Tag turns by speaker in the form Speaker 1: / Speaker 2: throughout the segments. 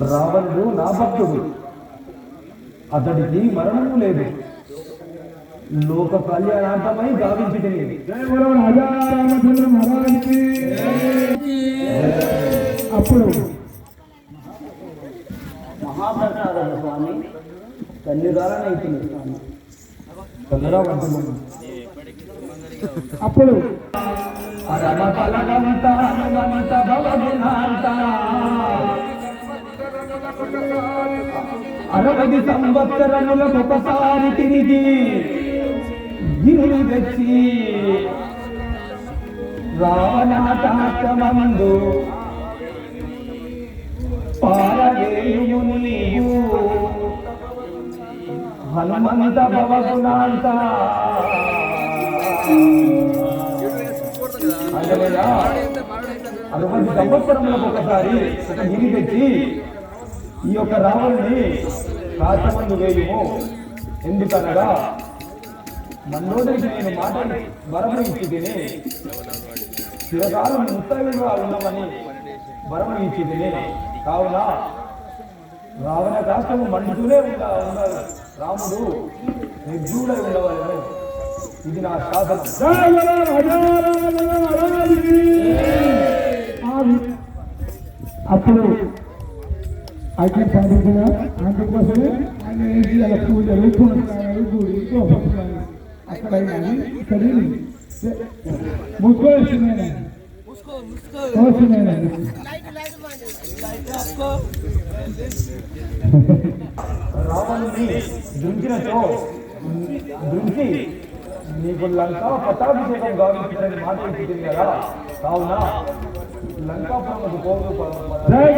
Speaker 1: రావణుడు నా భక్తుడు. అతడికి మరణము లేదు. లోక కళ్యాణార్థమై గావించి
Speaker 2: జయ బలో రాజా రామచంద్ర మహారాజుకి. అప్పుడు
Speaker 1: మహాప్రసాద స్వామి స్వామి. కన్నడ వంటలు
Speaker 2: అప్పుడు
Speaker 1: భవగుణాంత అరవది సంవత్సరములకు ఒకసారి తిరిగి గిరుడు తెచ్చి రావణాటాశ్రమందు పారవేయుమును నీవు హనుమంత భవగుణాంత. అరవై సంవత్సరములకు ఒకసారి ఒక గిరి తెచ్చి ఈ యొక్క రావణుని కాచమందు వేయము. ఎందుకనగా మన్నోదరికి నేను మాట వరము ఇచ్చి తిని చిరకాలం ముత్తైదుగా ఉన్నామని వరము ఇచ్చి తిని కావున రావణ రాష్ట్రము మండుతూనే ఉండా ఉన్నారు రాముడు నిర్జూడై ఉండవాలని. ఇది నా శాసనం
Speaker 2: అప్పుడు అయితే సాధించిన అందుకోసమే ఆయన ఏంటి అలా పూజలు పునస్కారాలు గుడి గోపస్కారాలు అక్కడ కానీ ఇక్కడ ముసుకోస్తున్నాయి వస్తున్నాయి
Speaker 1: రావణుని దృంచినచో దృంచి నీకు లంక పట్టాభిషేకం గావించడానికి మాట ఇచ్చింది కదా కావున లంకాపురముకు పోగు
Speaker 2: జయ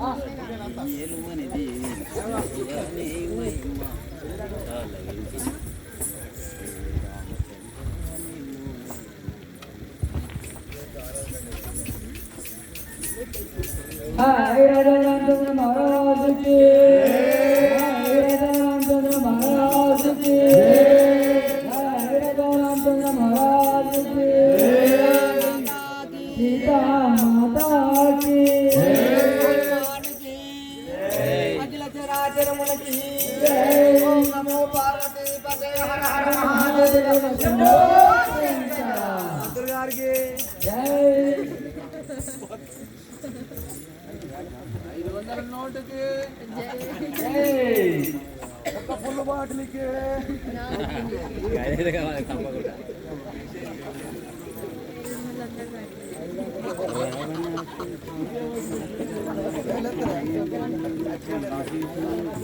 Speaker 3: ఆ రెండు తోకలకు ముడి హరి రాజారామచంద్ర
Speaker 4: మహారాజుకి. హరి రాజారామచంద్ర మహారాజుకి. హరి రాజారామచంద్ర మహారాజుకి. సీతా మాతాకి అఖిల చరాచరమునకి ఓం నమో పార్వతీ పదే హర హర మహాదేవ. శంభో శంకర గారికి. జై. ఐదు వందల నోటుకి ఒక్క ఫుల్ బాటిల్కి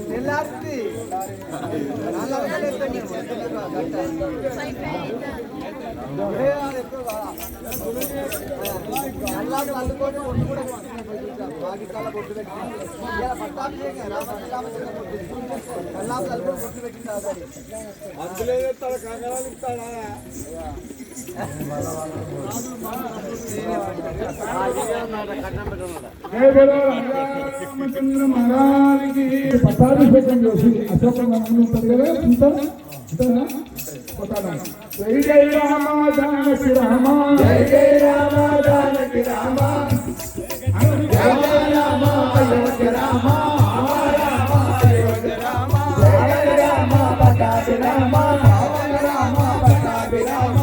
Speaker 4: తెల్లారి
Speaker 3: అందులో
Speaker 2: తన కంగారాలు ఇస్తాడా రామచంద్ర మహారాజుకి పట్టాభిషేకం చేసి అశోక ఉంటుంది కదా జై జై రామ జానకి రామ జై జై రామ జానకి రామ జై రామ అయోధ్య రామ రామ అయోధ్య రామ జయ రామ పటాభి రామ రామ రామ పటాభి రామ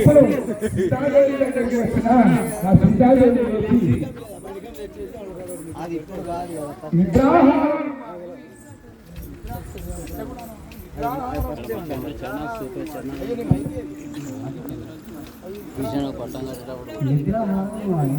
Speaker 2: అప్పుడు సీతాదేవి దగ్గరికి వచ్చిన ఆ సీతాదేవి వచ్చి నిద్రాహారం
Speaker 4: నిద్రాహారం అని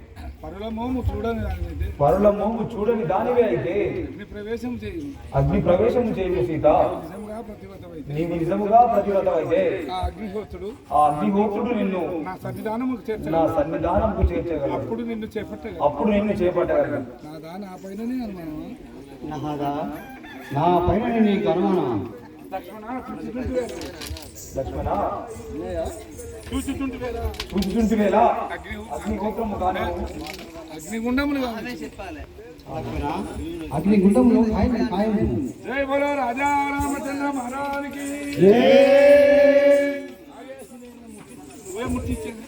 Speaker 2: పరుల మోము చూడని
Speaker 1: దానివే అయితే
Speaker 2: అగ్ని ప్రవేశం చేయి.
Speaker 1: అగ్ని ప్రవేశం చేయు సీత. నీవు నిజముగా ప్రతివ్రతమైతే
Speaker 2: ఆ అగ్నిహోత్రుడు
Speaker 1: ఆ అగ్నిహోత్రుడు నిన్ను
Speaker 2: నా సన్నిధానము
Speaker 1: నా
Speaker 2: చేర్చగలడు
Speaker 1: సన్నిధానంకు చేర్చగలడు.
Speaker 2: అప్పుడు నిన్ను చేపట్టగలడు.
Speaker 1: అప్పుడు నిన్ను చేపట్టగలడు.
Speaker 2: నా దాని ఆ పైననే
Speaker 4: నా పైన నీకు అనుమానం.
Speaker 2: లక్ష్మణ
Speaker 1: అగ్నిహోత్రము కాను
Speaker 2: అగ్నిగుండములు
Speaker 4: ఖాయం ఖాయం
Speaker 2: జై బోలో రాజా రామచంద్ర మహారాజుకి ముట్టించండి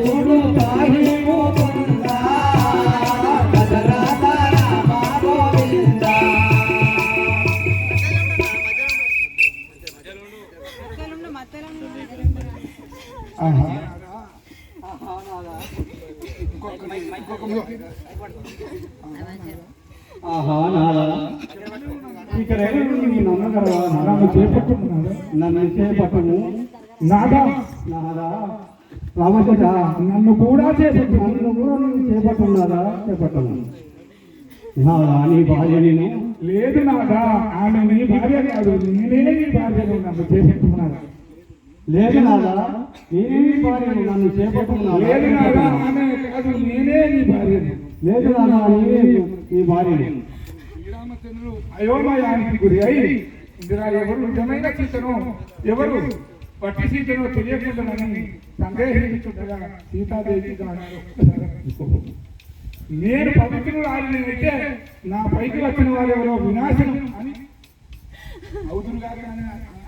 Speaker 2: ఆహా
Speaker 4: నాదా
Speaker 2: ఇక్కడ నీ నమ్మగలవా నన్ను చేపట్టుకున్నాడు
Speaker 4: నన్ను చేపట్టము
Speaker 2: నాదా?
Speaker 4: నాదా?
Speaker 2: రామచంద్ర నన్ను కూడా చేపట్టు
Speaker 4: నన్ను కూడా నువ్వు చేపట్టున్నారా చేపట్టను నాదా నీ భార్య నేను.
Speaker 2: లేదు నాదా. ఆమె నీ భార్య కాదు. నేనే నీ భార్య నన్ను చేపట్టుకున్నాను
Speaker 4: లేదు నాదా. నేనే నీ భార్య నన్ను చేపట్టున్నారా
Speaker 2: లేదు నాదా. ఆమె కాదు నేనే నీ భార్యను.
Speaker 4: లేదు నాదా నేనే నీ భార్యను.
Speaker 2: శ్రీరామచంద్రుడు అయోమయానికి గురి అయి ఇందిరా ఎవరు నిజమైన సీతను ఎవరు పట్టి సీతను తెలియకుండానని సందేహించుండగా సీతాదేవి. నేను పవిత్రుడు ఆడినైతే నా పైకి వచ్చిన వారు ఎవరో వినాశనం అని. అవుతురు గారు అని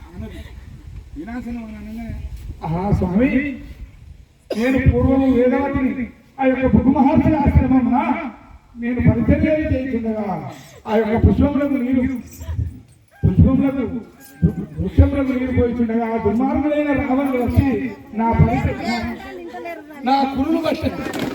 Speaker 2: అనరు. వినాశనం అని ఆహా స్వామి నేను పూర్వం వేదవతిని ఆ యొక్క భృగు మహర్షి ఆశ్రమమున నేను పరిచర్య చేస్తుండగా ఆ యొక్క పుష్పములకు నీరు పుష్పములకు వృక్షములకు నీరు పోయిస్తుండగా ఆ దుర్మార్గులైన రావణులు వచ్చి నా పరిచర్య నా కురులు
Speaker 5: చెప్పలేదు